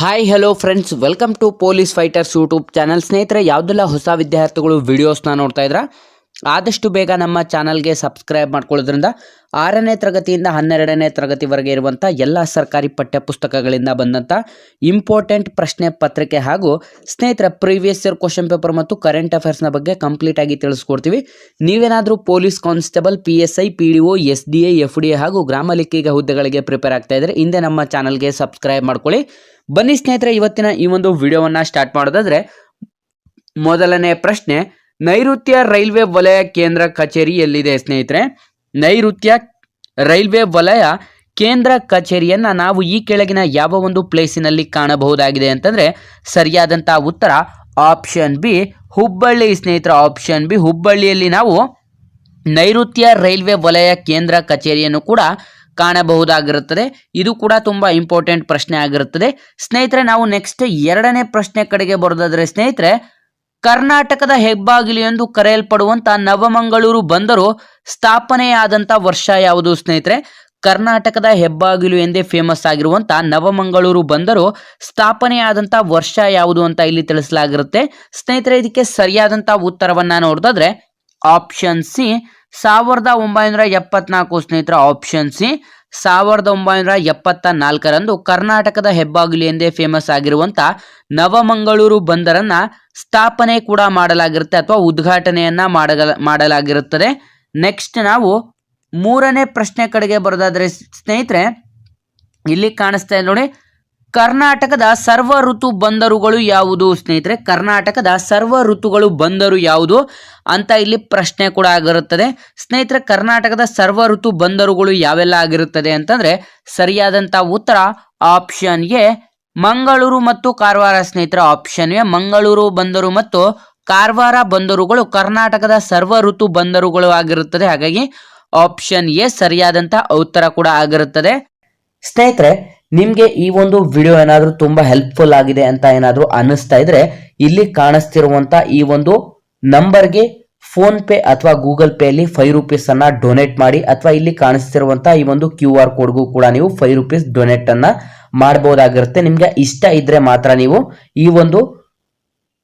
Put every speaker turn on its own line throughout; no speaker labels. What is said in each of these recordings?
Hi hello friends welcome to police fighters YouTube channel ಸ್ನೇಹಿತರೆ, ಯಾವುದೆಲ್ಲ ಹೊಸ ವಿದ್ಯಾರ್ಥಿಗಳು ವಿಡಿಯೋಸ್ನ ನೋಡ್ತಾ ಇದ್ರ? ಆದಷ್ಟು ಬೇಗ ನಮ್ಮ ಚಾನಲ್ಗೆ ಸಬ್ಸ್ಕ್ರೈಬ್ ಮಾಡ್ಕೊಳ್ಳೋದ್ರಿಂದ ಆರನೇ ತರಗತಿಯಿಂದ ಹನ್ನೆರಡನೇ ತರಗತಿವರೆಗೆ ಇರುವಂಥ ಎಲ್ಲ ಸರ್ಕಾರಿ ಪಠ್ಯ ಪುಸ್ತಕಗಳಿಂದ ಬಂದಂಥ ಇಂಪಾರ್ಟೆಂಟ್ ಪ್ರಶ್ನೆ ಪತ್ರಿಕೆ ಹಾಗೂ ಸ್ನೇಹಿತರ ಪ್ರೀವಿಯಸ್ ಇಯರ್ ಕ್ವಶನ್ ಪೇಪರ್ ಮತ್ತು ಕರೆಂಟ್ ಅಫೇರ್ಸ್ನ ಬಗ್ಗೆ ಕಂಪ್ಲೀಟ್ ಆಗಿ ತಿಳಿಸ್ಕೊಡ್ತೀವಿ. ನೀವೇನಾದರೂ police constable, P S I, P D O, S D A, F D A ಹಾಗೂ ಗ್ರಾಮ ಲೆಕ್ಕಿಗ ಹುದ್ದೆಗಳಿಗೆ ಪ್ರಿಪೇರ್ ಆಗ್ತಾ ಇದ್ದರೆ ಹಿಂದೆ ನಮ್ಮ ಚಾನಲ್ಗೆ ಸಬ್ಸ್ಕ್ರೈಬ್ ಮಾಡ್ಕೊಳ್ಳಿ. ಬನ್ನಿ ಸ್ನೇಹಿತರೆ, ಇವತ್ತಿನ ಈ ಒಂದು ವಿಡಿಯೋವನ್ನು ಸ್ಟಾರ್ಟ್ ಮಾಡೋದಾದ್ರೆ ಮೊದಲನೇ ಪ್ರಶ್ನೆ ನೈಋತ್ಯ ರೈಲ್ವೆ ವಲಯ ಕೇಂದ್ರ ಕಚೇರಿ ಎಲ್ಲಿದೆ ಸ್ನೇಹಿತರೆ. ನೈಋತ್ಯ ರೈಲ್ವೆ ವಲಯ ಕೇಂದ್ರ ಕಚೇರಿಯನ್ನ ನಾವು ಈ ಕೆಳಗಿನ ಯಾವ ಒಂದು ಪ್ಲೇಸಿನಲ್ಲಿ ಕಾಣಬಹುದಾಗಿದೆ ಅಂತಂದ್ರೆ ಸರಿಯಾದಂಥ ಉತ್ತರ ಆಪ್ಷನ್ ಬಿ ಹುಬ್ಬಳ್ಳಿ ಸ್ನೇಹಿತರ. ಆಪ್ಷನ್ ಬಿ ಹುಬ್ಬಳ್ಳಿಯಲ್ಲಿ ನಾವು ನೈಋತ್ಯ ರೈಲ್ವೆ ವಲಯ ಕೇಂದ್ರ ಕಚೇರಿಯನ್ನು ಕೂಡ ಕಾಣಬಹುದಾಗಿರುತ್ತದೆ. ಇದು ಕೂಡ ತುಂಬ ಇಂಪಾರ್ಟೆಂಟ್ ಪ್ರಶ್ನೆ ಆಗಿರುತ್ತದೆ. ಸ್ನೇಹಿತರೆ, ನಾವು ನೆಕ್ಸ್ಟ್ ಎರಡನೇ ಪ್ರಶ್ನೆ ಕಡೆಗೆ ಬರೋದಾದರೆ ಸ್ನೇಹಿತರೆ ಕರ್ನಾಟಕದ ಹೆಬ್ಬಾಗಿಲು ಎಂದು ಕರೆಯಲ್ಪಡುವಂತ ನವಮಂಗಳೂರು ಬಂದರು. ಸ್ಥಾಪನೆಯಾದಂತ ವರ್ಷ ಯಾವುದು ಸ್ನೇಹಿತರೆ? ಕರ್ನಾಟಕದ ಹೆಬ್ಬಾಗಿಲು ಎಂದೇ ಫೇಮಸ್ ಆಗಿರುವಂತ ನವಮಂಗಳೂರು ಬಂದರು. ಸ್ಥಾಪನೆಯಾದಂತ ವರ್ಷ ಯಾವುದು ಅಂತ ಇಲ್ಲಿ ತಿಳಿಸಲಾಗಿರುತ್ತೆ. ಸ್ನೇಹಿತರೆ, ಇದಕ್ಕೆ ಸರಿಯಾದಂತ ಉತ್ತರವನ್ನ ನೋಡಿದ್ರೆ ಆಪ್ಷನ್ ಸಿ ಸಾವಿರದ ಒಂಬೈನೂರ ಎಪ್ಪತ್ನಾಲ್ಕು ಸ್ನೇಹಿತರ ಆಪ್ಷನ್ ಸಿ ಸಾವಿರದ ಒಂಬೈನೂರ ಎಪ್ಪತ್ತ ನಾಲ್ಕರಂದು ಕರ್ನಾಟಕದ ಹೆಬ್ಬಾಗಿಲು ಎಂದೇ ಫೇಮಸ್ ಆಗಿರುವಂತ ನವಮಂಗಳೂರು ಬಂದರನ್ನ ಸ್ಥಾಪನೆ ಕೂಡ ಮಾಡಲಾಗಿರುತ್ತೆ ಅಥವಾ ಉದ್ಘಾಟನೆಯನ್ನ ಮಾಡಲ ಮಾಡಲಾಗಿರುತ್ತದೆ. ನೆಕ್ಸ್ಟ್ ನಾವು ಮೂರನೇ ಪ್ರಶ್ನೆ ಕಡೆಗೆ ಬರೋದಾದ್ರೆ ಸ್ನೇಹಿತರೆ, ಇಲ್ಲಿ ಕಾಣಿಸ್ತಾ ಇದೆ ನೋಡಿ. ಕರ್ನಾಟಕದ ಸರ್ವ ಋತು ಬಂದರುಗಳು ಯಾವುದು ಸ್ನೇಹಿತರೆ? ಕರ್ನಾಟಕದ ಸರ್ವ ಋತುಗಳು ಬಂದರು ಯಾವುದು ಅಂತ ಇಲ್ಲಿ ಪ್ರಶ್ನೆ ಕೂಡ ಆಗಿರುತ್ತದೆ. ಸ್ನೇಹಿತರೆ, ಕರ್ನಾಟಕದ ಸರ್ವ ಋತು ಬಂದರುಗಳು ಯಾವೆಲ್ಲ ಆಗಿರುತ್ತದೆ ಅಂತಂದ್ರೆ, ಸರಿಯಾದಂತ ಉತ್ತರ ಆಪ್ಷನ್ ಎ ಮಂಗಳೂರು ಮತ್ತು ಕಾರವಾರ ಸ್ನೇಹಿತರ ಆಪ್ಷನ್ ಎ ಮಂಗಳೂರು ಬಂದರು ಮತ್ತು ಕಾರವಾರ ಬಂದರುಗಳು ಕರ್ನಾಟಕದ ಸರ್ವ ಋತು ಬಂದರುಗಳು ಆಗಿರುತ್ತದೆ. ಹಾಗಾಗಿ ಆಪ್ಷನ್ ಎ ಸರಿಯಾದಂತ ಉತ್ತರ ಕೂಡ ಆಗಿರುತ್ತದೆ. ಸ್ನೇಹಿತರೆ, ನಿಮ್ಗೆ ಈ ಒಂದು ವಿಡಿಯೋ ಏನಾದರೂ ತುಂಬಾ ಹೆಲ್ಪ್ಫುಲ್ ಆಗಿದೆ ಅಂತ ಏನಾದರೂ ಅನಿಸ್ತಾ ಇದ್ರೆ ಇಲ್ಲಿ ಕಾಣಿಸ್ತಿರುವಂತ ಈ ಒಂದು ನಂಬರ್ಗೆ ಫೋನ್ ಪೇ ಅಥವಾ ಗೂಗಲ್ ಪೇ ಅಲ್ಲಿ ಫೈವ್ ರುಪೀಸ್ ಅನ್ನ ಡೊನೇಟ್ ಮಾಡಿ ಅಥವಾ ಇಲ್ಲಿ ಕಾಣಿಸ್ತಿರುವಂತಹ ಈ ಒಂದು ಕ್ಯೂ ಆರ್ ಕೋಡ್ಗೂ ಕೂಡ ನೀವು ಫೈವ್ ರುಪೀಸ್ ಡೊನೇಟ್ ಅನ್ನ ಮಾಡಬಹುದಾಗಿರುತ್ತೆ ನಿಮ್ಗೆ ಇಷ್ಟ ಇದ್ರೆ ಮಾತ್ರ ನೀವು ಈ ಒಂದು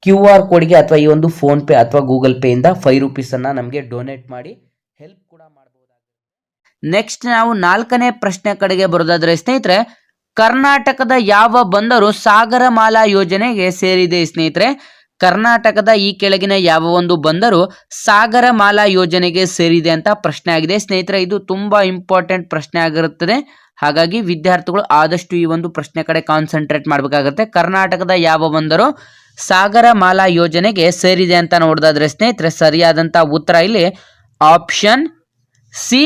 ಕ್ಯೂ ಆರ್ ಕೋಡ್ಗೆ ಅಥವಾ ಈ ಒಂದು ಫೋನ್ ಪೇ ಅಥವಾ ಗೂಗಲ್ ಪೇ ಇಂದ ಫೈವ್ ರುಪೀಸ್ ಅನ್ನ ನಮಗೆ ಡೊನೇಟ್ ಮಾಡಿ ಹೆಲ್ಪ್ ಕೂಡ ಮಾಡಬಹುದಾಗಿರುತ್ತೆ ನೆಕ್ಸ್ಟ್ ನಾವು ನಾಲ್ಕನೇ ಪ್ರಶ್ನೆ ಕಡೆಗೆ ಬರೋದಾದ್ರೆ ಸ್ನೇಹಿತರೆ, ಕರ್ನಾಟಕದ ಯಾವ ಬಂದರು ಸಾಗರಮಾಲಾ ಯೋಜನೆಗೆ ಸೇರಿದೆ ಸ್ನೇಹಿತರೆ? ಕರ್ನಾಟಕದ ಈ ಕೆಳಗಿನ ಯಾವ ಒಂದು ಬಂದರು ಸಾಗರಮಾಲಾ ಯೋಜನೆಗೆ ಸೇರಿದೆ ಅಂತ ಪ್ರಶ್ನೆ ಆಗಿದೆ. ಸ್ನೇಹಿತರೆ, ಇದು ತುಂಬಾ ಇಂಪಾರ್ಟೆಂಟ್ ಪ್ರಶ್ನೆ ಆಗಿರುತ್ತದೆ. ಹಾಗಾಗಿ ವಿದ್ಯಾರ್ಥಿಗಳು ಆದಷ್ಟು ಈ ಒಂದು ಪ್ರಶ್ನೆ ಕಡೆ ಕಾನ್ಸಂಟ್ರೇಟ್ ಮಾಡಬೇಕಾಗುತ್ತೆ. ಕರ್ನಾಟಕದ ಯಾವ ಬಂದರು ಸಾಗರಮಾಲಾ ಯೋಜನೆಗೆ ಸೇರಿದೆ ಅಂತ ನೋಡೋದಾದ್ರೆ ಸ್ನೇಹಿತರೆ, ಸರಿಯಾದಂತ ಉತ್ತರ ಇಲ್ಲಿ ಆಪ್ಷನ್ ಸಿ,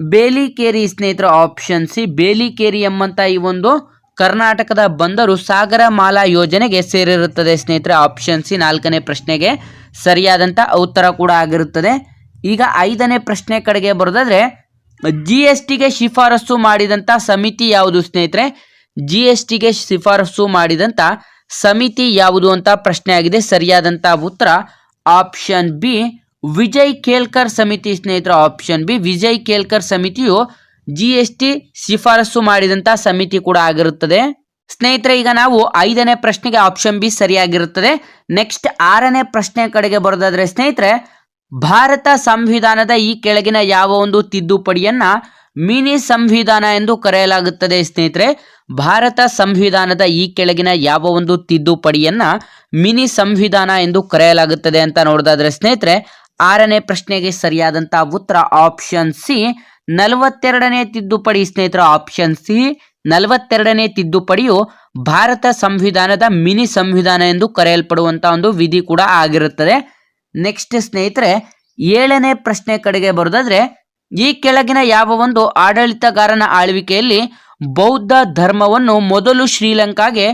ಬೇಲಿಕೇರಿ ಸ್ನೇಹಿತರ ಆಪ್ಷನ್ ಸಿ, ಬೇಲಿಕೇರಿ ಎಂಬಂತ ಈ ಒಂದು ಕರ್ನಾಟಕದ ಬಂದರು ಸಾಗರ ಮಾಲಾ ಯೋಜನೆಗೆ ಸೇರಿರುತ್ತದೆ. ಸ್ನೇಹಿತರೆ ಆಪ್ಷನ್ ಸಿ ನಾಲ್ಕನೇ ಪ್ರಶ್ನೆಗೆ ಸರಿಯಾದಂಥ ಉತ್ತರ ಕೂಡ ಆಗಿರುತ್ತದೆ. ಈಗ ಐದನೇ ಪ್ರಶ್ನೆ ಕಡೆಗೆ ಬರೋದಾದರೆ ಜಿ ಎಸ್ ಟಿಗೆ ಶಿಫಾರಸು ಮಾಡಿದಂಥ ಸಮಿತಿ ಯಾವುದು ಸ್ನೇಹಿತರೆ? ಜಿ ಎಸ್ ಟಿಗೆ ಶಿಫಾರಸು ಮಾಡಿದಂಥ ಸಮಿತಿ ಯಾವುದು ಅಂತ ಪ್ರಶ್ನೆ ಆಗಿದೆ. ಸರಿಯಾದಂಥ ಉತ್ತರ ಆಪ್ಷನ್ ಬಿ ವಿಜಯ್ ಕೇಲ್ಕರ್ ಸಮಿತಿ ಸ್ನೇಹಿತರ ಆಪ್ಷನ್ ಬಿ ವಿಜಯ್ ಕೇಲ್ಕರ್ ಸಮಿತಿಯು ಜಿ ಎಸ್ ಟಿ ಶಿಫಾರಸು ಮಾಡಿದಂತ ಸಮಿತಿ ಕೂಡ ಆಗಿರುತ್ತದೆ. ಸ್ನೇಹಿತರೆ, ಈಗ ನಾವು ಐದನೇ ಪ್ರಶ್ನೆಗೆ ಆಪ್ಷನ್ ಬಿ ಸರಿಯಾಗಿರುತ್ತದೆ. ನೆಕ್ಸ್ಟ್ ಆರನೇ ಪ್ರಶ್ನೆ ಕಡೆಗೆ ಬರೋದಾದ್ರೆ ಸ್ನೇಹಿತರೆ, ಭಾರತ ಸಂವಿಧಾನದ ಈ ಕೆಳಗಿನ ಯಾವ ಒಂದು ತಿದ್ದುಪಡಿಯನ್ನ ಮಿನಿ ಸಂವಿಧಾನ ಎಂದು ಕರೆಯಲಾಗುತ್ತದೆ ಸ್ನೇಹಿತರೆ? ಭಾರತ ಸಂವಿಧಾನದ ಈ ಕೆಳಗಿನ ಯಾವ ಒಂದು ತಿದ್ದುಪಡಿಯನ್ನ ಮಿನಿ ಸಂವಿಧಾನ ಎಂದು ಕರೆಯಲಾಗುತ್ತದೆ ಅಂತ ನೋಡೋದಾದ್ರೆ ಸ್ನೇಹಿತರೆ, ಆರನೇ ಪ್ರಶ್ನೆಗೆ ಸರಿಯಾದಂತಹ ಉತ್ತರ ಆಪ್ಷನ್ ಸಿ ನಲವತ್ತೆರಡನೇ ತಿದ್ದುಪಡಿ ಸ್ನೇಹಿತರ ಆಪ್ಷನ್ ಸಿ ನಲವತ್ತೆರಡನೇ ತಿದ್ದುಪಡಿಯು ಭಾರತ ಸಂವಿಧಾನದ ಮಿನಿ ಸಂವಿಧಾನ ಎಂದು ಕರೆಯಲ್ಪಡುವಂತ ಒಂದು ವಿಧಿ ಕೂಡ ಆಗಿರುತ್ತದೆ. ನೆಕ್ಸ್ಟ್ ಸ್ನೇಹಿತರೆ, ಏಳನೇ ಪ್ರಶ್ನೆ ಕಡೆಗೆ ಬರೋದಾದ್ರೆ, ಈ ಕೆಳಗಿನ ಯಾವ ಒಂದು ಆಡಳಿತಗಾರನ ಆಳ್ವಿಕೆಯಲ್ಲಿ ಬೌದ್ಧ ಧರ್ಮವನ್ನು ಮೊದಲು ಶ್ರೀಲಂಕಾಗೆ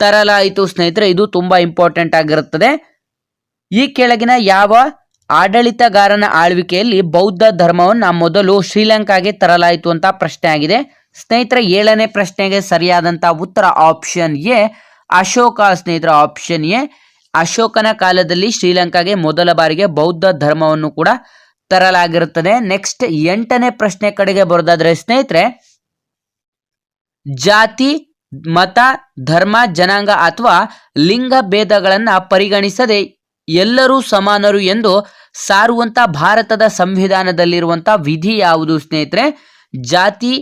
ತರಲಾಯಿತು ಸ್ನೇಹಿತರೆ, ಇದು ತುಂಬಾ ಇಂಪಾರ್ಟೆಂಟ್ ಆಗಿರುತ್ತದೆ. ಈ ಕೆಳಗಿನ ಯಾವ ಆಡಳಿತಗಾರನ ಆಳ್ವಿಕೆಯಲ್ಲಿ ಬೌದ್ಧ ಧರ್ಮವನ್ನ ಮೊದಲು ಶ್ರೀಲಂಕಾಗೆ ತರಲಾಯಿತು ಅಂತ ಪ್ರಶ್ನೆ ಆಗಿದೆ. ಸ್ನೇಹಿತರ, ಏಳನೇ ಪ್ರಶ್ನೆಗೆ ಸರಿಯಾದಂತ ಉತ್ತರ ಆಪ್ಷನ್ ಎ, ಅಶೋಕ ಸ್ನೇಹಿತರ ಆಪ್ಷನ್ ಎ, ಅಶೋಕನ ಕಾಲದಲ್ಲಿ ಶ್ರೀಲಂಕಾಗೆ ಮೊದಲ ಬಾರಿಗೆ ಬೌದ್ಧ ಧರ್ಮವನ್ನು ಕೂಡ ತರಲಾಗಿರುತ್ತದೆ. ನೆಕ್ಸ್ಟ್ ಎಂಟನೇ ಪ್ರಶ್ನೆ ಕಡೆಗೆ ಬರೋದಾದ್ರೆ, ಸ್ನೇಹಿತರೆ, ಜಾತಿ, ಮತ, ಧರ್ಮ, ಜನಾಂಗ ಅಥವಾ ಲಿಂಗ ಭೇದಗಳನ್ನ ಪರಿಗಣಿಸದೆ ಎಲ್ಲರೂ ಸಮಾನರು ಎಂದು ಸಾರುವಂತ ಭಾರತದ ಸಂವಿಧಾನದಲ್ಲಿರುವಂಥ ವಿಧಿ ಯಾವುದು ಸ್ನೇಹಿತರೆ? ಜಾತಿ,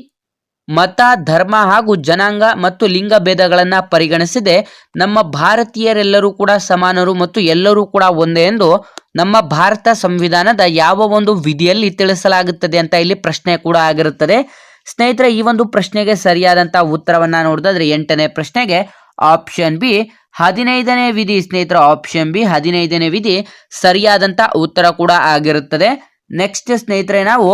ಮತ, ಧರ್ಮ ಹಾಗೂ ಜನಾಂಗ ಮತ್ತು ಲಿಂಗ ಭೇದಗಳನ್ನ ಪರಿಗಣಿಸದೆ. ನಮ್ಮ ಭಾರತೀಯರೆಲ್ಲರೂ ಕೂಡ ಸಮಾನರು ಮತ್ತು ಎಲ್ಲರೂ ಕೂಡ ಒಂದೇ ಎಂದು ನಮ್ಮ ಭಾರತ ಸಂವಿಧಾನದ ಯಾವ ಒಂದು ವಿಧಿಯಲ್ಲಿ ತಿಳಿಸಲಾಗುತ್ತದೆ ಅಂತ ಇಲ್ಲಿ ಪ್ರಶ್ನೆ ಕೂಡ ಆಗಿರುತ್ತದೆ. ಸ್ನೇಹಿತರೆ, ಈ ಒಂದು ಪ್ರಶ್ನೆಗೆ ಸರಿಯಾದಂಥ ಉತ್ತರವನ್ನು ನೋಡಿದ್ರೆ ಎಂಟನೇ ಪ್ರಶ್ನೆಗೆ ಆಪ್ಷನ್ ಬಿ ಹದಿನೈದನೇ ವಿಧಿ, ಸ್ನೇಹಿತರ, ಆಪ್ಷನ್ ಬಿ ಹದಿನೈದನೇ ವಿಧಿ ಸರಿಯಾದಂತ ಉತ್ತರ ಕೂಡ ಆಗಿರುತ್ತದೆ. ನೆಕ್ಸ್ಟ್ ಸ್ನೇಹಿತರೆ, ನಾವು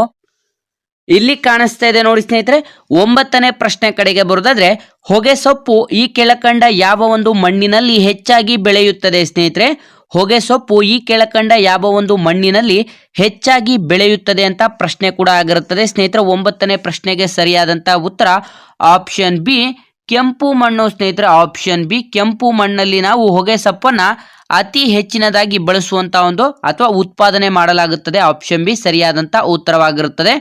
ಇಲ್ಲಿ ಕಾಣಿಸ್ತಾ ಇದೆ ನೋಡಿ ಸ್ನೇಹಿತರೆ, ಒಂಬತ್ತನೇ ಪ್ರಶ್ನೆ ಕಡೆಗೆ ಬರೋದಾದ್ರೆ, ಹೊಗೆ ಸೊಪ್ಪು ಈ ಕೆಳಕಂಡ ಯಾವ ಒಂದು ಮಣ್ಣಿನಲ್ಲಿ ಹೆಚ್ಚಾಗಿ ಬೆಳೆಯುತ್ತದೆ ಸ್ನೇಹಿತರೆ? ಹೊಗೆ ಸೊಪ್ಪು ಈ ಕೆಳಕಂಡ ಯಾವ ಒಂದು ಮಣ್ಣಿನಲ್ಲಿ ಹೆಚ್ಚಾಗಿ ಬೆಳೆಯುತ್ತದೆ ಅಂತ ಪ್ರಶ್ನೆ ಕೂಡ ಆಗಿರುತ್ತದೆ. ಸ್ನೇಹಿತರೆ, ಒಂಬತ್ತನೇ ಪ್ರಶ್ನೆಗೆ ಸರಿಯಾದಂತ ಉತ್ತರ ಆಪ್ಷನ್ ಬಿ ಕೆಂಪು ಮಣ್ಣು ಸ್ನೇಹಿತರೆ ಆಪ್ಷನ್ ಬಿ ಕೆಂಪು ಮಣ್ಣಲ್ಲಿ ನಾವು ಹೊಗೆ ಸೊಪ್ಪನ್ನ ಅತಿ ಹೆಚ್ಚಿನದಾಗಿ ಬಳಸುವಂತ ಒಂದು ಅಥವಾ ಉತ್ಪಾದನೆ ಮಾಡಲಾಗುತ್ತದೆ. ಆಪ್ಷನ್ ಬಿ ಸರಿಯಾದಂತ ಉತ್ತರವಾಗಿರುತ್ತದೆ.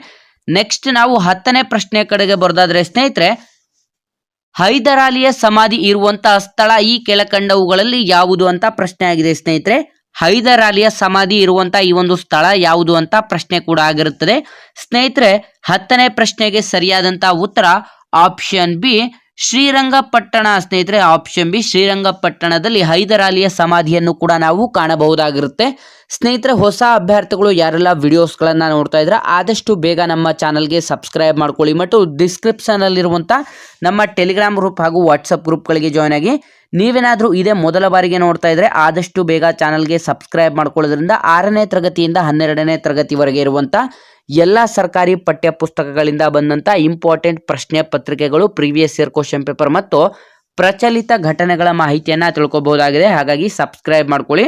ನೆಕ್ಸ್ಟ್ ನಾವು ಹತ್ತನೇ ಪ್ರಶ್ನೆ ಕಡೆಗೆ ಬರೋದಾದ್ರೆ ಸ್ನೇಹಿತರೆ, ಹೈದರಾಲಿಯ ಸಮಾಧಿ ಇರುವಂತಹ ಸ್ಥಳ ಈ ಕೆಳಕಂಡವುಗಳಲ್ಲಿ ಯಾವುದು ಅಂತ ಪ್ರಶ್ನೆ ಆಗಿದೆ ಸ್ನೇಹಿತರೆ. ಹೈದರಾಲಿಯ ಸಮಾಧಿ ಇರುವಂತಹ ಈ ಒಂದು ಸ್ಥಳ ಯಾವುದು ಅಂತ ಪ್ರಶ್ನೆ ಕೂಡ ಆಗಿರುತ್ತದೆ. ಸ್ನೇಹಿತರೆ, ಹತ್ತನೇ ಪ್ರಶ್ನೆಗೆ ಸರಿಯಾದಂತಹ ಉತ್ತರ ಆಪ್ಷನ್ ಬಿ ಶ್ರೀರಂಗಪಟ್ಟಣ ಸ್ನೇಹಿತರೆ ಆಪ್ಷನ್ ಬಿ ಶ್ರೀರಂಗಪಟ್ಟಣದಲ್ಲಿ ಹೈದರಾಲಿಯ ಸಮಾಧಿಯನ್ನು ಕೂಡ ನಾವು ಕಾಣಬಹುದಾಗಿರುತ್ತೆ. ಸ್ನೇಹಿತರೆ, ಹೊಸ ಅಭ್ಯರ್ಥಿಗಳು ಯಾರೆಲ್ಲ ವಿಡಿಯೋಸ್ಗಳನ್ನು ನೋಡ್ತಾ ಇದ್ರೆ, ಆದಷ್ಟು ಬೇಗ ನಮ್ಮ ಚಾನಲ್ಗೆ ಸಬ್ಸ್ಕ್ರೈಬ್ ಮಾಡ್ಕೊಳ್ಳಿ. ಮತ್ತು ಡಿಸ್ಕ್ರಿಪ್ಷನಲ್ಲಿರುವಂಥ ನಮ್ಮ ಟೆಲಿಗ್ರಾಮ್ ಗ್ರೂಪ್ ಹಾಗೂ ವಾಟ್ಸಪ್ ಗ್ರೂಪ್ಗಳಿಗೆ ಜಾಯ್ನ್ ಆಗಿ, ನೀವೇನಾದರೂ ಇದೇ ಮೊದಲ ಬಾರಿಗೆ ನೋಡ್ತಾ ಇದ್ರೆ, ಆದಷ್ಟು ಬೇಗ ಚಾನಲ್ಗೆ ಸಬ್ಸ್ಕ್ರೈಬ್ ಮಾಡ್ಕೊಳ್ಳೋದ್ರಿಂದ ಆರನೇ ತರಗತಿಯಿಂದ ಹನ್ನೆರಡನೇ ತರಗತಿವರೆಗೆ ಇರುವಂಥ ಎಲ್ಲ ಸರ್ಕಾರಿ ಪಠ್ಯ ಪುಸ್ತಕಗಳಿಂದ ಬಂದಂಥ ಇಂಪಾರ್ಟೆಂಟ್ ಪ್ರಶ್ನೆ ಪತ್ರಿಕೆಗಳು ಪ್ರೀವಿಯಸ್ ಇಯರ್ ಕ್ವಶನ್ ಪೇಪರ್ ಮತ್ತು ಪ್ರಚಲಿತ ಘಟನೆಗಳ ಮಾಹಿತಿಯನ್ನು ತಿಳ್ಕೊಬಹುದಾಗಿದೆ. ಹಾಗಾಗಿ ಸಬ್ಸ್ಕ್ರೈಬ್ ಮಾಡ್ಕೊಳ್ಳಿ.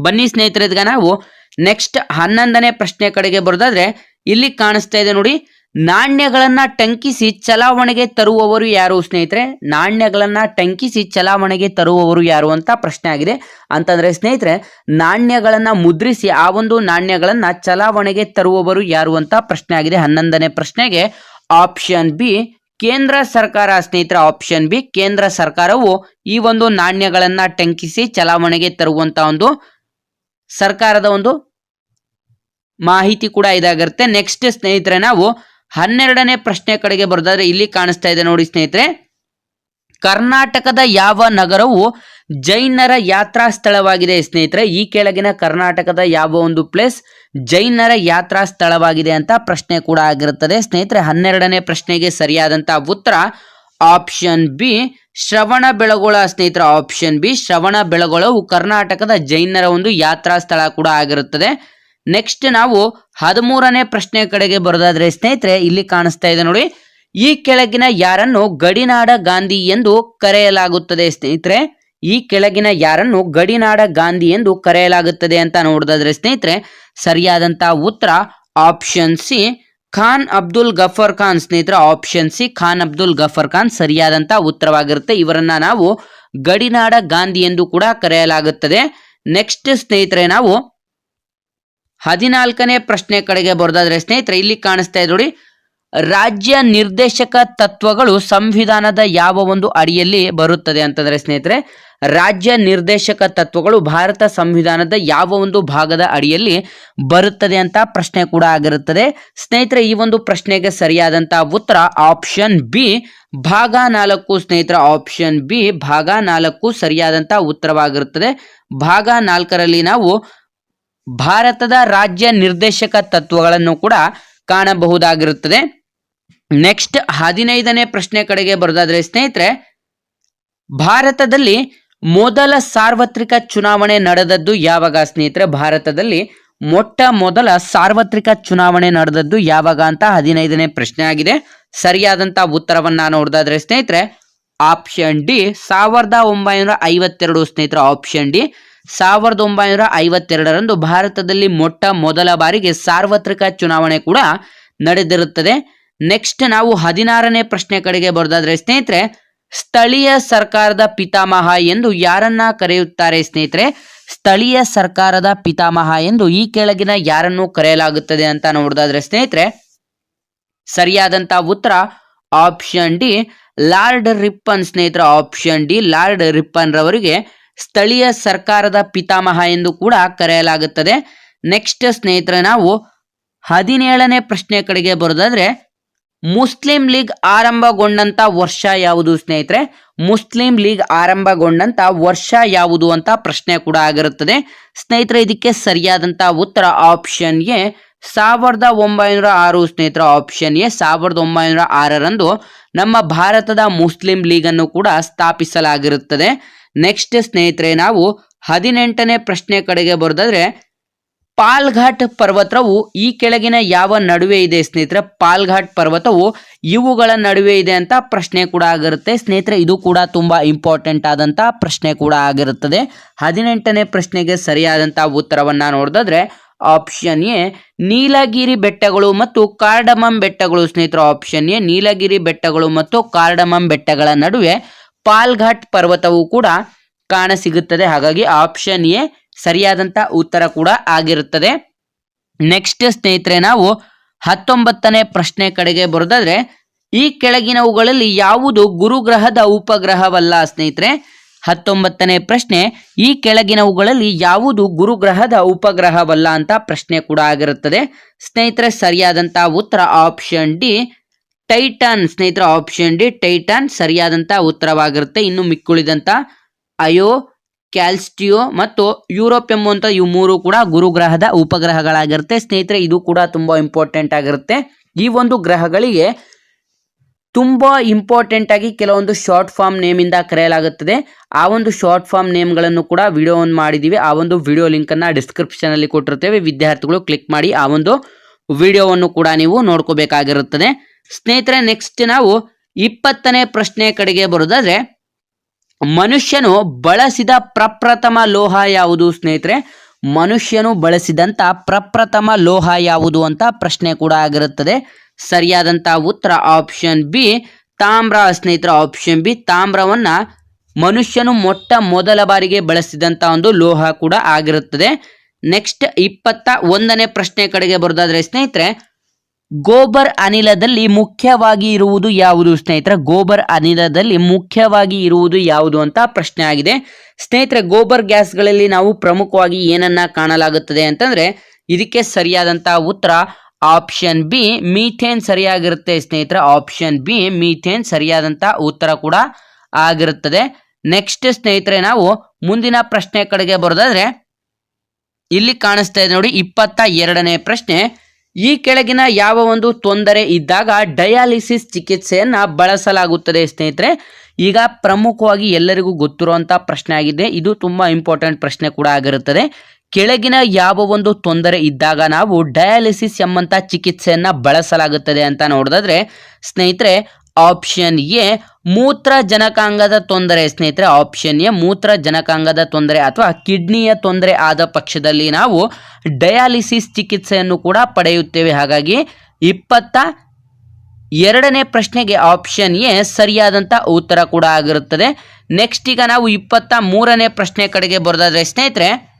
ಬನ್ನಿ ಸ್ನೇಹಿತರೆ ನಾವು ನೆಕ್ಸ್ಟ್ ಹನ್ನೊಂದನೇ ಪ್ರಶ್ನೆ ಕಡೆಗೆ ಬರೋದಾದ್ರೆ, ಇಲ್ಲಿ ಕಾಣಿಸ್ತಾ ಇದೆ ನೋಡಿ, ನಾಣ್ಯಗಳನ್ನ ಟಂಕಿಸಿ ಚಲಾವಣೆಗೆ ತರುವವರು ಯಾರು ಸ್ನೇಹಿತರೆ? ನಾಣ್ಯಗಳನ್ನ ಟಂಕಿಸಿ ಚಲಾವಣೆಗೆ ತರುವವರು ಯಾರು ಅಂತ ಪ್ರಶ್ನೆ ಆಗಿದೆ. ಅಂತಂದ್ರೆ ಸ್ನೇಹಿತರೆ, ನಾಣ್ಯಗಳನ್ನ ಮುದ್ರಿಸಿ ಆ ಒಂದು ನಾಣ್ಯಗಳನ್ನ ಚಲಾವಣೆಗೆ ತರುವವರು ಯಾರು ಅಂತ ಪ್ರಶ್ನೆ ಆಗಿದೆ ಹನ್ನೊಂದನೇ ಪ್ರಶ್ನೆಗೆ. ಆಪ್ಷನ್ ಬಿ ಕೇಂದ್ರ ಸರ್ಕಾರ ಸ್ನೇಹಿತರ ಆಪ್ಷನ್ ಬಿ ಕೇಂದ್ರ ಸರ್ಕಾರವು ಈ ಒಂದು ನಾಣ್ಯಗಳನ್ನ ಟಂಕಿಸಿ ಚಲಾವಣೆಗೆ ತರುವಂತಹ ಒಂದು ಸರ್ಕಾರದ ಒಂದು ಮಾಹಿತಿ ಕೂಡ ಇದಾಗಿರುತ್ತೆ. ನೆಕ್ಸ್ಟ್ ಸ್ನೇಹಿತರೆ, ನಾವು ಹನ್ನೆರಡನೇ ಪ್ರಶ್ನೆ ಕಡೆಗೆ ಬರೋದಾದ್ರೆ ಇಲ್ಲಿ ಕಾಣಿಸ್ತಾ ಇದೆ ನೋಡಿ ಸ್ನೇಹಿತರೆ. ಕರ್ನಾಟಕದ ಯಾವ ನಗರವು ಜೈನರ ಯಾತ್ರಾ ಸ್ಥಳವಾಗಿದೆ ಸ್ನೇಹಿತರೆ? ಈ ಕೆಳಗಿನ ಕರ್ನಾಟಕದ ಯಾವ ಒಂದು ಪ್ಲೇಸ್ ಜೈನರ ಯಾತ್ರಾ ಸ್ಥಳವಾಗಿದೆ ಅಂತ ಪ್ರಶ್ನೆ ಕೂಡ ಆಗಿರುತ್ತದೆ. ಸ್ನೇಹಿತರೆ, ಹನ್ನೆರಡನೇ ಪ್ರಶ್ನೆಗೆ ಸರಿಯಾದಂತಹ ಉತ್ತರ ಆಪ್ಷನ್ ಬಿ ಶ್ರವಣ ಬೆಳಗೊಳ ಸ್ನೇಹಿತರ ಆಪ್ಷನ್ ಬಿ ಶ್ರವಣ ಬೆಳಗೊಳವು ಕರ್ನಾಟಕದ ಜೈನರ ಒಂದು ಯಾತ್ರಾ ಸ್ಥಳ ಕೂಡ ಆಗಿರುತ್ತದೆ. ನೆಕ್ಸ್ಟ್ ನಾವು ಹದಿಮೂರನೇ ಪ್ರಶ್ನೆ ಕಡೆಗೆ ಬರೋದಾದ್ರೆ ಸ್ನೇಹಿತರೆ, ಇಲ್ಲಿ ಕಾಣಿಸ್ತಾ ಇದೆ ನೋಡಿ. ಈ ಕೆಳಗಿನ ಯಾರನ್ನು ಗಡಿನಾಡ ಗಾಂಧಿ ಎಂದು ಕರೆಯಲಾಗುತ್ತದೆ ಸ್ನೇಹಿತರೆ? ಈ ಕೆಳಗಿನ ಯಾರನ್ನು ಗಡಿನಾಡ ಗಾಂಧಿ ಎಂದು ಕರೆಯಲಾಗುತ್ತದೆ ಅಂತ ನೋಡೋದಾದ್ರೆ ಸ್ನೇಹಿತರೆ ಸರಿಯಾದಂತಹ ಉತ್ತರ ಆಪ್ಷನ್ ಸಿ ಖಾನ್ ಅಬ್ದುಲ್ ಗಫರ್ ಖಾನ್ ಸ್ನೇಹಿತರ ಆಪ್ಷನ್ ಸಿ ಖಾನ್ ಅಬ್ದುಲ್ ಗಫರ್ ಖಾನ್ ಸರಿಯಾದಂತ ಉತ್ತರವಾಗಿರುತ್ತೆ. ಇವರನ್ನ ನಾವು ಗಡಿನಾಡ ಗಾಂಧಿ ಎಂದು ಕೂಡ ಕರೆಯಲಾಗುತ್ತದೆ. ನೆಕ್ಸ್ಟ್ ಸ್ನೇಹಿತರೆ, ನಾವು ಹದಿನಾಲ್ಕನೇ ಪ್ರಶ್ನೆ ಕಡೆಗೆ ಬರೋದಾದ್ರೆ ಸ್ನೇಹಿತರೆ, ಇಲ್ಲಿ ಕಾಣಿಸ್ತಾ ನೋಡಿ. ರಾಜ್ಯ ನಿರ್ದೇಶಕ ತತ್ವಗಳು ಸಂವಿಧಾನದ ಯಾವ ಒಂದು ಅಡಿಯಲ್ಲಿ ಬರುತ್ತದೆ ಅಂತಂದ್ರೆ ಸ್ನೇಹಿತರೆ, ರಾಜ್ಯ ನಿರ್ದೇಶಕ ತತ್ವಗಳು ಭಾರತ ಸಂವಿಧಾನದ ಯಾವ ಒಂದು ಭಾಗದ ಅಡಿಯಲ್ಲಿ ಬರುತ್ತದೆ ಅಂತ ಪ್ರಶ್ನೆ ಕೂಡ ಆಗಿರುತ್ತದೆ. ಸ್ನೇಹಿತರೆ, ಈ ಒಂದು ಪ್ರಶ್ನೆಗೆ ಸರಿಯಾದಂತಹ ಉತ್ತರ ಆಪ್ಷನ್ ಬಿ, ಭಾಗ ನಾಲ್ಕು ಸ್ನೇಹಿತರ, ಆಪ್ಷನ್ ಬಿ, ಭಾಗ ನಾಲ್ಕು ಸರಿಯಾದಂತಹ ಉತ್ತರವಾಗಿರುತ್ತದೆ. ಭಾಗ ನಾಲ್ಕರಲ್ಲಿ ನಾವು ಭಾರತದ ರಾಜ್ಯ ನಿರ್ದೇಶಕ ತತ್ವಗಳನ್ನು ಕೂಡ ಕಾಣಬಹುದಾಗಿರುತ್ತದೆ. ನೆಕ್ಸ್ಟ್ ಹದಿನೈದನೇ ಪ್ರಶ್ನೆ ಕಡೆಗೆ ಬರೋದಾದ್ರೆ, ಸ್ನೇಹಿತರೆ, ಭಾರತದಲ್ಲಿ ಮೊದಲ ಸಾರ್ವತ್ರಿಕ ಚುನಾವಣೆ ನಡೆದದ್ದು ಯಾವಾಗ ಸ್ನೇಹಿತರೆ? ಭಾರತದಲ್ಲಿ ಮೊಟ್ಟ ಮೊದಲ ಸಾರ್ವತ್ರಿಕ ಚುನಾವಣೆ ನಡೆದದ್ದು ಯಾವಾಗ ಅಂತ ಹದಿನೈದನೇ ಪ್ರಶ್ನೆ ಆಗಿದೆ. ಸರಿಯಾದಂತ ಉತ್ತರವನ್ನ ನೋಡೋದಾದ್ರೆ, ಸ್ನೇಹಿತರೆ ಆಪ್ಷನ್ ಡಿ ಸಾವಿರದ ಒಂಬೈನೂರ ಐವತ್ತೆರಡು ಸ್ನೇಹಿತರ ಆಪ್ಷನ್ ಡಿ ಸಾವಿರದ ಒಂಬೈನೂರ ಐವತ್ತೆರಡರಂದು ಭಾರತದಲ್ಲಿ ಮೊಟ್ಟ ಮೊದಲ ಬಾರಿಗೆ ಸಾರ್ವತ್ರಿಕ ಚುನಾವಣೆ ಕೂಡ ನಡೆದಿರುತ್ತದೆ. ನೆಕ್ಸ್ಟ್ ನಾವು ಹದಿನಾರನೇ ಪ್ರಶ್ನೆ ಕಡೆಗೆ ಬರೋದಾದ್ರೆ, ಸ್ನೇಹಿತರೆ, ಸ್ಥಳೀಯ ಸರ್ಕಾರದ ಪಿತಾಮಹ ಎಂದು ಯಾರನ್ನ ಕರೆಯುತ್ತಾರೆ ಸ್ನೇಹಿತರೆ? ಸ್ಥಳೀಯ ಸರ್ಕಾರದ ಪಿತಾಮಹ ಎಂದು ಈ ಕೆಳಗಿನ ಯಾರನ್ನು ಕರೆಯಲಾಗುತ್ತದೆ ಅಂತ ನೋಡೋದಾದ್ರೆ, ಸ್ನೇಹಿತರೆ, ಸರಿಯಾದಂತ ಉತ್ತರ ಆಪ್ಷನ್ ಡಿ, ಲಾರ್ಡ್ ರಿಪ್ಪನ್ ಸ್ನೇಹಿತರ. ಆಪ್ಷನ್ ಡಿ, ಲಾರ್ಡ್ ರಿಪ್ಪನ್ ರವರಿಗೆ ಸ್ಥಳೀಯ ಸರ್ಕಾರದ ಪಿತಾಮಹ ಎಂದು ಕೂಡ ಕರೆಯಲಾಗುತ್ತದೆ. ನೆಕ್ಸ್ಟ್ ಸ್ನೇಹಿತರೆ, ನಾವು ಹದಿನೇಳನೇ ಪ್ರಶ್ನೆ ಕಡೆಗೆ ಬರೋದಾದ್ರೆ ಮುಸ್ಲಿಂ ಲೀಗ್ ಆರಂಭಗೊಂಡಂತ ವರ್ಷ ಯಾವುದು ಸ್ನೇಹಿತರೆ? ಮುಸ್ಲಿಂ ಲೀಗ್ ಆರಂಭಗೊಂಡಂತ ವರ್ಷ ಯಾವುದು ಅಂತ ಪ್ರಶ್ನೆ ಕೂಡ ಆಗಿರುತ್ತದೆ. ಸ್ನೇಹಿತರೆ, ಇದಕ್ಕೆ ಸರಿಯಾದಂತ ಉತ್ತರ ಆಪ್ಷನ್ ಎ ಸಾವಿರದ ಒಂಬೈನೂರ ಆರು ಸ್ನೇಹಿತರ ಆಪ್ಷನ್ ಎ ಸಾವಿರದ ಒಂಬೈನೂರ ಆರರಂದು ನಮ್ಮ ಭಾರತದ ಮುಸ್ಲಿಂ ಲೀಗ್ ಅನ್ನು ಕೂಡ ಸ್ಥಾಪಿಸಲಾಗಿರುತ್ತದೆ. ನೆಕ್ಸ್ಟ್ ಸ್ನೇಹಿತರೆ, ನಾವು ಹದಿನೆಂಟನೇ ಪ್ರಶ್ನೆ ಕಡೆಗೆ ಬರೋದಾದ್ರೆ ಪಾಲ್ಘಾಟ್ ಪರ್ವತವು ಈ ಕೆಳಗಿನ ಯಾವ ನಡುವೆ ಇದೆ ಸ್ನೇಹಿತರೆ? ಪಾಲ್ಘಾಟ್ ಪರ್ವತವು ಇವುಗಳ ನಡುವೆ ಇದೆ ಅಂತ ಪ್ರಶ್ನೆ ಕೂಡ ಆಗಿರುತ್ತೆ. ಸ್ನೇಹಿತರೆ, ಇದು ಕೂಡ ತುಂಬಾ ಇಂಪಾರ್ಟೆಂಟ್ ಆದಂತ ಪ್ರಶ್ನೆ ಕೂಡ ಆಗಿರುತ್ತದೆ. ಹದಿನೆಂಟನೇ ಪ್ರಶ್ನೆಗೆ ಸರಿಯಾದಂತ ಉತ್ತರವನ್ನ ನೋಡಿದ್ರೆ ಆಪ್ಷನ್ ಎ ನೀಲಗಿರಿ ಬೆಟ್ಟಗಳು ಮತ್ತು ಕಾರ್ಡಮಮ್ ಬೆಟ್ಟಗಳು ಸ್ನೇಹಿತರು. ಆಪ್ಷನ್ ಎ ನೀಲಗಿರಿ ಬೆಟ್ಟಗಳು ಮತ್ತು ಕಾರ್ಡಮಮ್ ಬೆಟ್ಟಗಳ ನಡುವೆ ಪಾಲ್ಘಾಟ್ ಪರ್ವತವು ಕೂಡ ಕಾಣಸಿಗುತ್ತದೆ. ಹಾಗಾಗಿ ಆಪ್ಷನ್ ಎ ಸರಿಯಾದಂತ ಉತ್ತರ ಕೂಡ ಆಗಿರುತ್ತದೆ. ನೆಕ್ಸ್ಟ್ ಸ್ನೇಹಿತರೆ, ನಾವು ಹತ್ತೊಂಬತ್ತನೇ ಪ್ರಶ್ನೆ ಕಡೆಗೆ ಬರೋದಾದ್ರೆ, ಈ ಕೆಳಗಿನವುಗಳಲ್ಲಿ ಯಾವುದು ಗುರುಗ್ರಹದ ಉಪಗ್ರಹವಲ್ಲ ಸ್ನೇಹಿತರೆ? ಹತ್ತೊಂಬತ್ತನೇ ಪ್ರಶ್ನೆ, ಈ ಕೆಳಗಿನವುಗಳಲ್ಲಿ ಯಾವುದು ಗುರುಗ್ರಹದ ಉಪಗ್ರಹವಲ್ಲ ಅಂತ ಪ್ರಶ್ನೆ ಕೂಡ ಆಗಿರುತ್ತದೆ. ಸ್ನೇಹಿತರೆ, ಸರಿಯಾದಂತ ಉತ್ತರ ಆಪ್ಷನ್ ಡಿ ಟೈಟಾನ್ ಸ್ನೇಹಿತರ ಆಪ್ಷನ್ ಡಿ ಟೈಟಾನ್ ಸರಿಯಾದಂತ ಉತ್ತರವಾಗಿರುತ್ತೆ, ಇನ್ನು ಮಿಕ್ಕುಳಿದಂತ ಅಯೋ ಕ್ಯಾಲ್ಸ್ಟಿಯೋ ಮತ್ತು ಯುರೋಪ್ ಎಂಬುವಂಥ ಇವು ಮೂರು ಕೂಡ ಗುರುಗ್ರಹದ ಉಪಗ್ರಹಗಳಾಗಿರುತ್ತೆ. ಸ್ನೇಹಿತರೆ, ಇದು ಕೂಡ ತುಂಬಾ ಇಂಪಾರ್ಟೆಂಟ್ ಆಗಿರುತ್ತೆ. ಈ ಒಂದು ಗ್ರಹಗಳಿಗೆ ತುಂಬಾ ಇಂಪಾರ್ಟೆಂಟ್ ಆಗಿ ಕೆಲವೊಂದು ಶಾರ್ಟ್ ಫಾರ್ಮ್ ನೇಮ್ ಇಂದ ಕರೆಯಲಾಗುತ್ತದೆ. ಆ ಒಂದು ಶಾರ್ಟ್ ಫಾರ್ಮ್ ನೇಮ್ಗಳನ್ನು ಕೂಡ ವಿಡಿಯೋವನ್ನು ಮಾಡಿದ್ದೀವಿ ಆ ಒಂದು ವಿಡಿಯೋ ಲಿಂಕ್ ಡಿಸ್ಕ್ರಿಪ್ಷನಲ್ಲಿ ಕೊಟ್ಟಿರ್ತೇವೆ. ವಿದ್ಯಾರ್ಥಿಗಳು ಕ್ಲಿಕ್ ಮಾಡಿ ಆ ಒಂದು ವಿಡಿಯೋವನ್ನು ಕೂಡ ನೀವು ನೋಡ್ಕೋಬೇಕಾಗಿರುತ್ತದೆ. ಸ್ನೇಹಿತರೆ ನೆಕ್ಸ್ಟ್ ನಾವು ಇಪ್ಪತ್ತನೇ ಪ್ರಶ್ನೆ ಕಡೆಗೆ ಬರೋದಾದ್ರೆ ಮನುಷ್ಯನು ಬಳಸಿದ ಪ್ರಪ್ರಥಮ ಲೋಹ ಯಾವುದು ಸ್ನೇಹಿತರೆ? ಮನುಷ್ಯನು ಬಳಸಿದಂತ ಪ್ರಪ್ರಥಮ ಲೋಹ ಯಾವುದು ಅಂತ ಪ್ರಶ್ನೆ ಕೂಡ ಆಗಿರುತ್ತದೆ. ಸರಿಯಾದಂತ ಉತ್ತರ ಆಪ್ಷನ್ ಬಿ ತಾಮ್ರ ಸ್ನೇಹಿತರ ಆಪ್ಷನ್ ಬಿ ತಾಮ್ರವನ್ನ ಮನುಷ್ಯನು ಮೊಟ್ಟ ಮೊದಲ ಬಾರಿಗೆ ಬಳಸಿದಂತ ಒಂದು ಲೋಹ ಕೂಡ ಆಗಿರುತ್ತದೆ. ನೆಕ್ಸ್ಟ್ ಇಪ್ಪತ್ತ ಒಂದನೇ ಪ್ರಶ್ನೆ ಕಡೆಗೆ ಬರೋದಾದ್ರೆ ಸ್ನೇಹಿತರೆ ಗೋಬರ್ ಅನಿಲದಲ್ಲಿ ಮುಖ್ಯವಾಗಿ ಇರುವುದು ಯಾವುದು? ಸ್ನೇಹಿತರೆ, ಗೋಬರ್ ಅನಿಲದಲ್ಲಿ ಮುಖ್ಯವಾಗಿ ಇರುವುದು ಯಾವುದು ಅಂತ ಪ್ರಶ್ನೆ ಆಗಿದೆ. ಸ್ನೇಹಿತರೆ, ಗೋಬರ್ ಗ್ಯಾಸ್ಗಳಲ್ಲಿ ನಾವು ಪ್ರಮುಖವಾಗಿ ಏನನ್ನ ಕಾಣಲಾಗುತ್ತದೆ ಅಂತಂದ್ರೆ ಇದಕ್ಕೆ ಸರಿಯಾದಂತಹ ಉತ್ತರ ಆಪ್ಷನ್ ಬಿ, ಮೀಥೇನ್ ಸರಿಯಾಗಿರುತ್ತೆ ಸ್ನೇಹಿತರೆ. ಆಪ್ಷನ್ ಬಿ, ಮೀಥೇನ್ ಸರಿಯಾದಂತಹ ಉತ್ತರ ಕೂಡ ಆಗಿರುತ್ತದೆ. ನೆಕ್ಸ್ಟ್ ಸ್ನೇಹಿತರೆ, ನಾವು ಮುಂದಿನ ಪ್ರಶ್ನೆ ಕಡೆಗೆ ಬರೋದಾದ್ರೆ ಇಲ್ಲಿ ಕಾಣಿಸ್ತಾ ಇದೆ ನೋಡಿ, ಇಪ್ಪತ್ತ ಎರಡನೇ ಪ್ರಶ್ನೆ. ಈ ಕೆಳಗಿನ ಯಾವ ಒಂದು ತೊಂದರೆ ಇದ್ದಾಗ ಡಯಾಲಿಸಿಸ್ ಚಿಕಿತ್ಸೆಯನ್ನು ಬಳಸಲಾಗುತ್ತದೆ ಸ್ನೇಹಿತರೆ. ಈಗ ಪ್ರಮುಖವಾಗಿ ಎಲ್ಲರಿಗೂ ಗೊತ್ತಿರುವಂತ ಪ್ರಶ್ನೆ ಆಗಿದೆ. ಇದು ತುಂಬಾ ಇಂಪಾರ್ಟೆಂಟ್ ಪ್ರಶ್ನೆ ಕೂಡ ಆಗಿರುತ್ತದೆ. ಕೆಳಗಿನ ಯಾವ ಒಂದು ತೊಂದರೆ ಇದ್ದಾಗ ನಾವು ಡಯಾಲಿಸಿಸ್ ಎಂಬಂಥ ಚಿಕಿತ್ಸೆಯನ್ನು ಬಳಸಲಾಗುತ್ತದೆ ಅಂತ ನೋಡಿದ್ರೆ ಸ್ನೇಹಿತರೆ ಆಪ್ಷನ್ ಎ, ಮೂತ್ರ ಜನಕಾಂಗದ ತೊಂದರೆ. ಸ್ನೇಹಿತರೆ, ಆಪ್ಷನ್ ಎ, ಮೂತ್ರ ಜನಕಾಂಗದ ತೊಂದರೆ ಅಥವಾ ಕಿಡ್ನಿಯ ತೊಂದರೆ ಆದ ಪಕ್ಷದಲ್ಲಿ ನಾವು ಡಯಾಲಿಸಿಸ್ ಚಿಕಿತ್ಸೆಯನ್ನು ಕೂಡ ಪಡೆಯುತ್ತೇವೆ. ಹಾಗಾಗಿ ಇಪ್ಪತ್ತ ಎರಡನೇ ಪ್ರಶ್ನೆಗೆ ಆಪ್ಷನ್ ಎ ಸರಿಯಾದಂಥ ಉತ್ತರ ಕೂಡ ಆಗಿರುತ್ತದೆ. ನೆಕ್ಸ್ಟ್ ಈಗ ನಾವು ಇಪ್ಪತ್ತ ಮೂರನೇ ಪ್ರಶ್ನೆ ಕಡೆಗೆ ಬರೋದಾದರೆ, ಸ್ನೇಹಿತರೆ,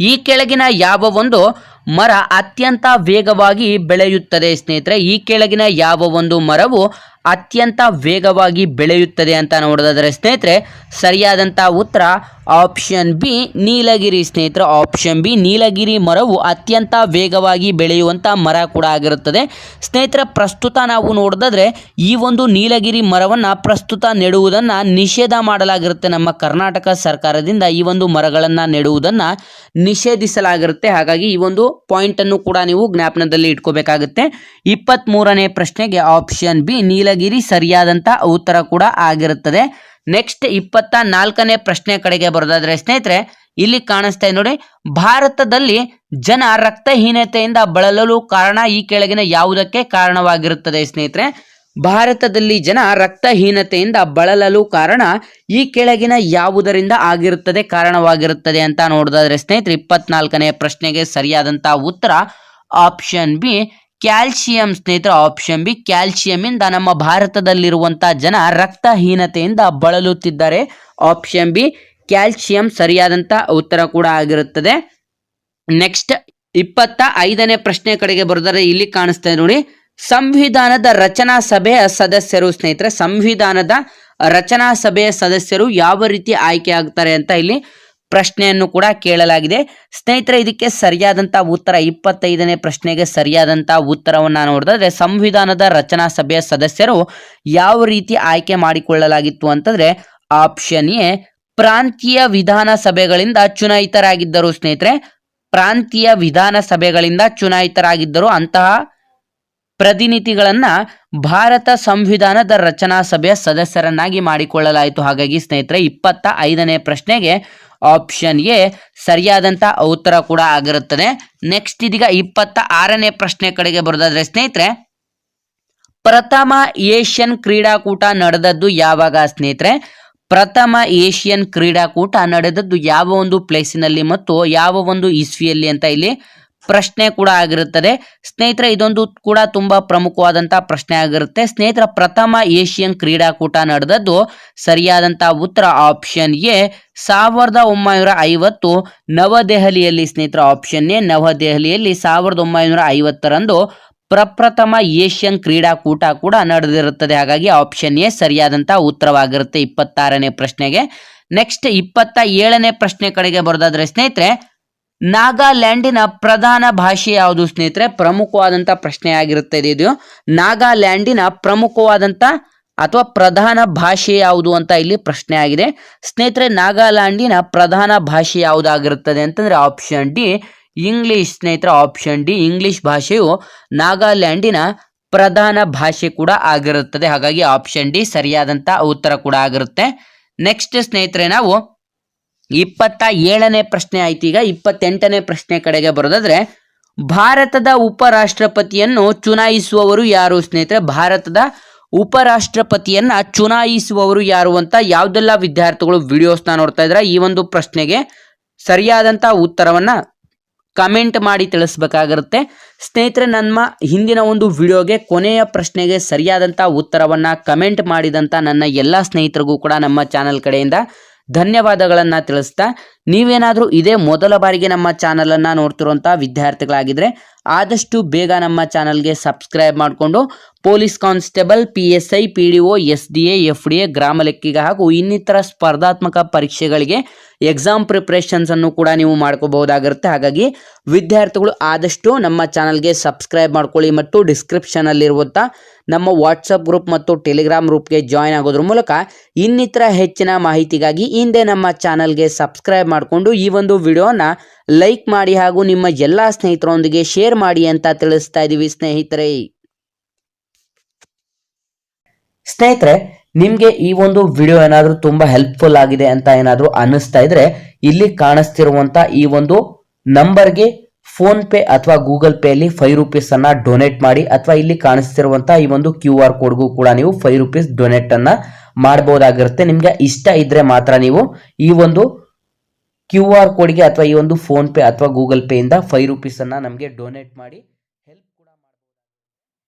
ಈ ಕೆಳಗಿನ ಯಾವ ಒಂದು ಮರ ಅತ್ಯಂತ ವೇಗವಾಗಿ ಬೆಳೆಯುತ್ತದೆ. ಸ್ನೇಹಿತರೆ, ಈ ಕೆಳಗಿನ ಯಾವ ಒಂದು ಮರವು ಅತ್ಯಂತ ವೇಗವಾಗಿ ಬೆಳೆಯುತ್ತದೆ ಅಂತ ನೋಡೋದಾದರೆ, ಸ್ನೇಹಿತರೆ ಸರಿಯಾದಂಥ ಉತ್ತರ ಆಪ್ಷನ್ ಬಿ ನೀಲಗಿರಿ ಸ್ನೇಹಿತರೆ. ಆಪ್ಷನ್ ಬಿ ನೀಲಗಿರಿ ಮರವು ಅತ್ಯಂತ ವೇಗವಾಗಿ ಬೆಳೆಯುವಂಥ ಮರ ಕೂಡ ಆಗಿರುತ್ತದೆ. ಸ್ನೇಹಿತರೆ, ಪ್ರಸ್ತುತ ನಾವು ನೋಡಿದ್ರೆ ಈ ಒಂದು ನೀಲಗಿರಿ ಮರವನ್ನು ಪ್ರಸ್ತುತ ನೆಡುವುದನ್ನು ನಿಷೇಧ ಮಾಡಲಾಗಿರುತ್ತೆ ನಮ್ಮ ಕರ್ನಾಟಕ ಸರ್ಕಾರದಿಂದ ಈ ಒಂದು ಮರಗಳನ್ನು ನೆಡುವುದನ್ನು ನಿಷೇಧಿಸಲಾಗಿರುತ್ತೆ. ಹಾಗಾಗಿ ಈ ಒಂದು ಪಾಯಿಂಟನ್ನು ಕೂಡ ನೀವು ಜ್ಞಾಪನದಲ್ಲಿ ಇಟ್ಕೋಬೇಕಾಗುತ್ತೆ. ಇಪ್ಪತ್ತ್ ಪ್ರಶ್ನೆಗೆ ಆಪ್ಷನ್ ಬಿ ನೀಲಗಿರಿ ಸರಿಯಾದಂಥ ಉತ್ತರ ಕೂಡ ಆಗಿರುತ್ತದೆ. ನೆಕ್ಸ್ಟ್ ಇಪ್ಪತ್ತ ನಾಲ್ಕನೇ ಪ್ರಶ್ನೆ ಕಡೆಗೆ ಬರೋದಾದ್ರೆ ಸ್ನೇಹಿತರೆ, ಇಲ್ಲಿ ಕಾಣಿಸ್ತಾ ಇದೆ ನೋಡಿ, ಭಾರತದಲ್ಲಿ ಜನ ರಕ್ತಹೀನತೆಯಿಂದ ಬಳಲಲು ಕಾರಣ ಈ ಕೆಳಗಿನ ಯಾವುದಕ್ಕೆ ಕಾರಣವಾಗಿರುತ್ತದೆ ಸ್ನೇಹಿತರೆ? ಭಾರತದಲ್ಲಿ ಜನ ರಕ್ತಹೀನತೆಯಿಂದ ಬಳಲಲು ಕಾರಣ ಈ ಕೆಳಗಿನ ಯಾವುದರಿಂದ ಆಗಿರುತ್ತದೆ, ಕಾರಣವಾಗಿರುತ್ತದೆ ಅಂತ ನೋಡೋದಾದ್ರೆ ಸ್ನೇಹಿತರೆ, ಇಪ್ಪತ್ನಾಲ್ಕನೇ ಪ್ರಶ್ನೆಗೆ ಸರಿಯಾದಂತಹ ಉತ್ತರ ಆಪ್ಷನ್ ಬಿ ಕ್ಯಾಲ್ಸಿಯಂ ಸ್ನೇಹಿತರ, ಆಪ್ಷನ್ ಬಿ ಕ್ಯಾಲ್ಶಿಯಂ ಇಂದ ನಮ್ಮ ಭಾರತದಲ್ಲಿರುವಂತಹ ಜನ ರಕ್ತಹೀನತೆಯಿಂದ ಬಳಲುತ್ತಿದ್ದಾರೆ. ಆಪ್ಷನ್ ಬಿ, ಕ್ಯಾಲ್ಶಿಯಂ ಸರಿಯಾದಂತ ಉತ್ತರ ಕೂಡ ಆಗಿರುತ್ತದೆ. ನೆಕ್ಸ್ಟ್, ಇಪ್ಪತ್ತ ಐದನೇ ಪ್ರಶ್ನೆ ಕಡೆಗೆ ಬರೆದರೆ ಇಲ್ಲಿ ಕಾಣಿಸ್ತಾ ಇದೆ ನೋಡಿ. ಸಂವಿಧಾನದ ರಚನಾ ಸಭೆಯ ಸದಸ್ಯರು ಸ್ನೇಹಿತರೆ, ಸಂವಿಧಾನದ ರಚನಾ ಸಭೆಯ ಸದಸ್ಯರು ಯಾವ ರೀತಿ ಆಯ್ಕೆ ಆಗ್ತಾರೆ ಅಂತ ಇಲ್ಲಿ ಪ್ರಶ್ನೆಯನ್ನು ಕೂಡ ಕೇಳಲಾಗಿದೆ. ಸ್ನೇಹಿತರೆ, ಇದಕ್ಕೆ ಸರಿಯಾದಂತ ಉತ್ತರ, ಇಪ್ಪತ್ತೈದನೇ ಪ್ರಶ್ನೆಗೆ ಸರಿಯಾದಂತ ಉತ್ತರವನ್ನು ನೋಡಿದ್ರೆ ಸಂವಿಧಾನದ ರಚನಾ ಸಭೆಯ ಸದಸ್ಯರು ಯಾವ ರೀತಿ ಆಯ್ಕೆ ಮಾಡಿಕೊಳ್ಳಲಾಗಿತ್ತು ಅಂತಂದ್ರೆ ಆಪ್ಷನ್ ಎ, ಪ್ರಾಂತೀಯ ವಿಧಾನಸಭೆಗಳಿಂದ ಚುನಾಯಿತರಾಗಿದ್ದರು ಸ್ನೇಹಿತರೆ. ಪ್ರಾಂತೀಯ ವಿಧಾನಸಭೆಗಳಿಂದ ಚುನಾಯಿತರಾಗಿದ್ದರು. ಅಂತಹ ಪ್ರತಿನಿಧಿಗಳನ್ನ ಭಾರತ ಸಂವಿಧಾನದ ರಚನಾ ಸಭೆಯ ಸದಸ್ಯರನ್ನಾಗಿ ಮಾಡಿಕೊಳ್ಳಲಾಯಿತು. ಹಾಗಾಗಿ ಸ್ನೇಹಿತರೆ ಇಪ್ಪತ್ತ ಐದನೇ ಪ್ರಶ್ನೆಗೆ ಆಪ್ಷನ್ ಎ ಸರಿಯಾದಂತ ಉತ್ತರ ಕೂಡ ಆಗಿರುತ್ತದೆ. ನೆಕ್ಸ್ಟ್ ಇದೀಗ ಇಪ್ಪತ್ತ ಆರನೇ ಪ್ರಶ್ನೆ ಕಡೆಗೆ ಬರೋದಾದ್ರೆ, ಸ್ನೇಹಿತರೆ, ಪ್ರಥಮ ಏಷ್ಯನ್ ಕ್ರೀಡಾಕೂಟ ನಡೆದದ್ದು ಯಾವಾಗ ಸ್ನೇಹಿತರೆ? ಪ್ರಥಮ ಏಷ್ಯನ್ ಕ್ರೀಡಾಕೂಟ ನಡೆದದ್ದು ಯಾವ ಒಂದು ಪ್ಲೇಸಿನಲ್ಲಿ ಮತ್ತು ಯಾವ ಒಂದು ಇಸ್ವಿಯಲ್ಲಿ ಅಂತ ಇಲ್ಲಿ ಪ್ರಶ್ನೆ ಕೂಡ ಆಗಿರುತ್ತದೆ. ಸ್ನೇಹಿತರೆ, ಇದೊಂದು ಕೂಡ ತುಂಬಾ ಪ್ರಮುಖವಾದಂತ ಪ್ರಶ್ನೆ ಆಗಿರುತ್ತೆ. ಸ್ನೇಹಿತರ, ಪ್ರಥಮ ಏಷ್ಯನ್ ಕ್ರೀಡಾಕೂಟ ನಡೆದದ್ದು ಸರಿಯಾದಂತ ಉತ್ತರ ಆಪ್ಷನ್ ಎ. ಸಾವಿರದ ಒಂಬೈನೂರ ಐವತ್ತು ನವದೆಹಲಿಯಲ್ಲಿ ಸ್ನೇಹಿತರ, ಆಪ್ಷನ್ ಎ, ನವದೆಹಲಿಯಲ್ಲಿ ಸಾವಿರದ ಒಂಬೈನೂರ ಐವತ್ತರಂದು ಪ್ರಪ್ರಥಮ ಏಷ್ಯನ್ ಕ್ರೀಡಾಕೂಟ ಕೂಡ ನಡೆದಿರುತ್ತದೆ. ಹಾಗಾಗಿ ಆಪ್ಷನ್ ಎ ಸರಿಯಾದಂತ ಉತ್ತರವಾಗಿರುತ್ತೆ ಇಪ್ಪತ್ತಾರನೇ ಪ್ರಶ್ನೆಗೆ. ನೆಕ್ಸ್ಟ್ ಇಪ್ಪತ್ತ ಏಳನೇ ಪ್ರಶ್ನೆ ಕಡೆಗೆ ಬರೋದಾದ್ರೆ ಸ್ನೇಹಿತರೆ ನಾಗಾಲ್ಯಾಂಡಿನ ಪ್ರಧಾನ ಭಾಷೆ ಯಾವುದು ಸ್ನೇಹಿತರೆ? ಪ್ರಮುಖವಾದಂತ ಪ್ರಶ್ನೆ ಆಗಿರುತ್ತೆ ಇದು. ನಾಗಾಲ್ಯಾಂಡಿನ ಪ್ರಮುಖವಾದಂತ ಅಥವಾ ಪ್ರಧಾನ ಭಾಷೆ ಯಾವುದು ಅಂತ ಇಲ್ಲಿ ಪ್ರಶ್ನೆ ಆಗಿದೆ. ಸ್ನೇಹಿತರೆ, ನಾಗಾಲ್ಯಾಂಡಿನ ಪ್ರಧಾನ ಭಾಷೆ ಯಾವುದಾಗಿರುತ್ತದೆ ಅಂತಂದ್ರೆ ಆಪ್ಷನ್ ಡಿ. ಇಂಗ್ಲಿಷ್ ಸ್ನೇಹಿತರೆ, ಆಪ್ಷನ್ ಡಿ. ಇಂಗ್ಲಿಷ್ ಭಾಷೆಯು ನಾಗಾಲ್ಯಾಂಡಿನ ಪ್ರಧಾನ ಭಾಷೆ ಕೂಡ ಆಗಿರುತ್ತದೆ. ಹಾಗಾಗಿ ಆಪ್ಷನ್ ಡಿ ಸರಿಯಾದಂತ ಉತ್ತರ ಕೂಡ ಆಗಿರುತ್ತೆ. ನೆಕ್ಸ್ಟ್ ಸ್ನೇಹಿತರೆ, ನಾವು ಇಪ್ಪತ್ತ ಏಳನೇ ಪ್ರಶ್ನೆ ಆಯ್ತು. ಈಗ ಇಪ್ಪತ್ತೆಂಟನೇ ಪ್ರಶ್ನೆ ಕಡೆಗೆ ಬರೋದಾದ್ರೆ, ಭಾರತದ ಉಪರಾಷ್ಟ್ರಪತಿಯನ್ನು ಚುನಾಯಿಸುವವರು ಯಾರು ಸ್ನೇಹಿತರೆ? ಭಾರತದ ಉಪರಾಷ್ಟ್ರಪತಿಯನ್ನ ಚುನಾಯಿಸುವವರು ಯಾರು ಅಂತ ಯಾವ್ದೆಲ್ಲ ವಿದ್ಯಾರ್ಥಿಗಳು ವಿಡಿಯೋಸ್ನ ನೋಡ್ತಾ ಇದ್ರ ಈ ಒಂದು ಪ್ರಶ್ನೆಗೆ ಸರಿಯಾದಂತ ಉತ್ತರವನ್ನ ಕಮೆಂಟ್ ಮಾಡಿ ತಿಳಿಸ್ಬೇಕಾಗಿರುತ್ತೆ. ಸ್ನೇಹಿತರೆ, ನಮ್ಮ ಹಿಂದಿನ ಒಂದು ವಿಡಿಯೋಗೆ ಕೊನೆಯ ಪ್ರಶ್ನೆಗೆ ಸರಿಯಾದಂಥ ಉತ್ತರವನ್ನು ಕಮೆಂಟ್ ಮಾಡಿದಂಥ ನನ್ನ ಎಲ್ಲ ಸ್ನೇಹಿತರಿಗೂ ಕೂಡ ನಮ್ಮ ಚಾನಲ್ ಕಡೆಯಿಂದ ಧನ್ಯವಾದಗಳನ್ನು ತಿಳಿಸ್ತಾ ನೀವೇನಾದರೂ ಇದೇ ಮೊದಲ ಬಾರಿಗೆ ನಮ್ಮ ಚಾನಲನ್ನು ನೋಡ್ತಿರುವಂಥ ವಿದ್ಯಾರ್ಥಿಗಳಾಗಿದ್ದರೆ ಆದಷ್ಟು ಬೇಗ ನಮ್ಮ ಚಾನಲ್ಗೆ ಸಬ್ಸ್ಕ್ರೈಬ್ ಮಾಡಿಕೊಂಡು police constable, P S I, P D O, S D A, F D A, ಗ್ರಾಮ ಲೆಕ್ಕಿಗ ಹಾಗೂ ಇನ್ನಿತರ ಸ್ಪರ್ಧಾತ್ಮಕ ಪರೀಕ್ಷೆಗಳಿಗೆ ಎಕ್ಸಾಮ್ ಪ್ರಿಪ್ರೇಷನ್ಸನ್ನು ಕೂಡ ನೀವು ಮಾಡ್ಕೋಬಹುದಾಗಿರುತ್ತೆ. ಹಾಗಾಗಿ ವಿದ್ಯಾರ್ಥಿಗಳು ಆದಷ್ಟು ನಮ್ಮ ಚಾನಲ್ಗೆ ಸಬ್ಸ್ಕ್ರೈಬ್ ಮಾಡ್ಕೊಳ್ಳಿ ಮತ್ತು ಡಿಸ್ಕ್ರಿಪ್ಷನಲ್ಲಿರುವಂಥ ನಮ್ಮ ವಾಟ್ಸಪ್ ಗ್ರೂಪ್ ಮತ್ತು ಟೆಲಿಗ್ರಾಮ್ ಗ್ರೂಪ್ಗೆ ಜಾಯ್ನ್ ಆಗೋದ್ರ ಮೂಲಕ ಇನ್ನಿತರ ಹೆಚ್ಚಿನ ಮಾಹಿತಿಗಾಗಿ ಹಿಂದೆ ನಮ್ಮ ಚಾನಲ್ಗೆ ಸಬ್ಸ್ಕ್ರೈಬ್ ಮಾಡಿಕೊಂಡು ಈ ಒಂದು ವಿಡಿಯೋನ ಲೈಕ್ ಮಾಡಿ ಹಾಗೂ ನಿಮ್ಮ ಎಲ್ಲ ಸ್ನೇಹಿತರೊಂದಿಗೆ ಶೇರ್ ಮಾಡಿ ಅಂತ ತಿಳಿಸ್ತಾ ಇದ್ದೀವಿ ಸ್ನೇಹಿತರೆ. ಸ್ನೇಹಿತರೆ, ನಿಮಗೆ ಈ ಒಂದು ವಿಡಿಯೋ ಏನಾದರೂ ತುಂಬಾ ಹೆಲ್ಪ್ಫುಲ್ ಆಗಿದೆ ಅಂತ ಏನಾದರೂ ಅನ್ನಿಸ್ತಾ ಇದ್ರೆ ಇಲ್ಲಿ ಕಾಣಿಸ್ತಿರುವಂತ ಈ ಒಂದು ನಂಬರ್ಗೆ ಫೋನ್ ಪೇ ಅಥವಾ ಗೂಗಲ್ ಪೇ ಅಲ್ಲಿ ಫೈವ್ ರುಪೀಸ್ ಅನ್ನ ಡೊನೇಟ್ ಮಾಡಿ ಅಥವಾ ಇಲ್ಲಿ ಕಾಣಿಸ್ತಿರುವಂತ ಈ ಒಂದು ಕ್ಯೂ ಆರ್ ಕೋಡ್ಗೂ ಕೂಡ ನೀವು ಫೈವ್ ರುಪೀಸ್ ಡೊನೇಟ್ ಅನ್ನ ಮಾಡಬಹುದಾಗಿರುತ್ತೆ ನಿಮ್ಗೆ ಇಷ್ಟ ಇದ್ರೆ ಮಾತ್ರ ನೀವು ಈ ಒಂದು ಕ್ಯೂ ಆರ್ ಕೋಡ್ಗೆ ಅಥವಾ ಈ ಒಂದು ಫೋನ್ ಪೇ ಅಥವಾ ಗೂಗಲ್ ಪೇಯಿಂದ ಫೈವ್ ರುಪೀಸನ್ನು ನಮಗೆ ಡೊನೇಟ್ ಮಾಡಿ